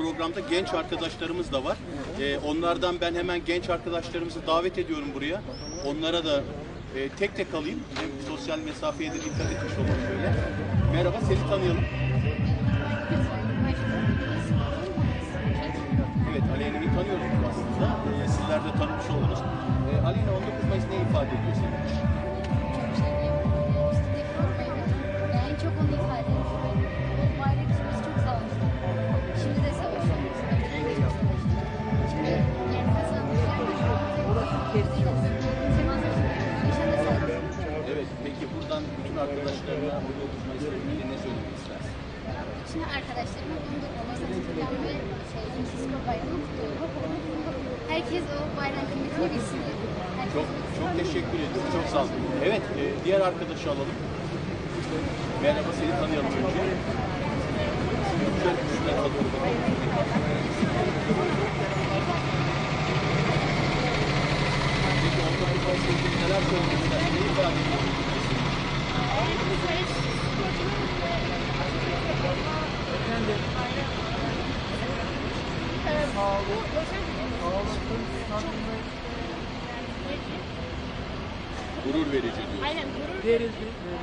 programda genç arkadaşlarımız da var. Ee, onlardan ben hemen genç arkadaşlarımızı davet ediyorum buraya. Onlara da e, tek tek alayım. Hem sosyal mesafeye de dikkat etmiş olalım böyle. Merhaba, seni tanıyalım. Evet, Aleyna'yı tanıyoruz aslında. Ee, sizler de tanımış oldunuz. Ee, Aleyna 19 Evet, peki buradan bütün arkadaşlarına 19 Mayıs'la ilgili ne söylemek istersin? Şimdi arkadaşlarıma bunu da Ramazan ve şey, bayramı kutluyorum. Herkes o bayram kıymetini bilsin. Herkes Çok çok teşekkür ediyorum. Çok sağ olun. Evet, e, diğer arkadaşı alalım. Merhaba, seni tanıyalım önce. Şöyle alalım bakalım. Peki 19 Mayıs'la ilgili neler söylemek istersin? Ne ifade ediyor? Gurur verici diyor. Aynen gurur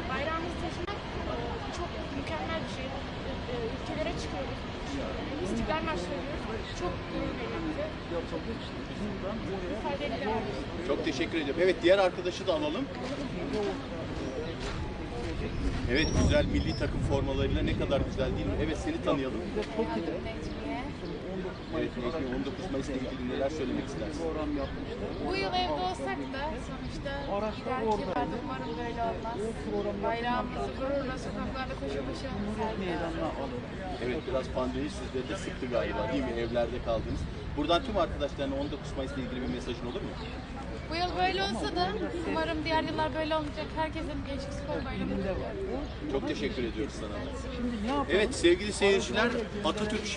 Bayrağımızı taşımak e, çok mükemmel bir şey. E, Ülkelere çıkıyoruz. E, İstiklal Marşı söylüyoruz. Çok gurur verici. Çok teşekkür ediyorum. Evet diğer arkadaşı da alalım. Evet güzel milli takım formalarıyla ne kadar güzel değil mi? Evet seni tanıyalım. Evet Necmi 19 Mayıs'la ilgili neler söylemek istersin? Bu yıl da sonuçta ileriki vardı. Umarım böyle olmaz. Bayrağımızı gururla sokaklarda koşu koşu sergiliyoruz. Evet biraz pandemi sizleri de sıktı galiba değil mi? Evlerde kaldınız. Buradan tüm arkadaşlarına 19 Mayıs'la ilgili bir mesajın olur mu? Bu yıl böyle olsa da umarım diğer yıllar böyle olmayacak. Herkesin Gençlik Spor Bayramı kutluyorum. Çok teşekkür ediyoruz sana. Evet sevgili seyirciler Atatürk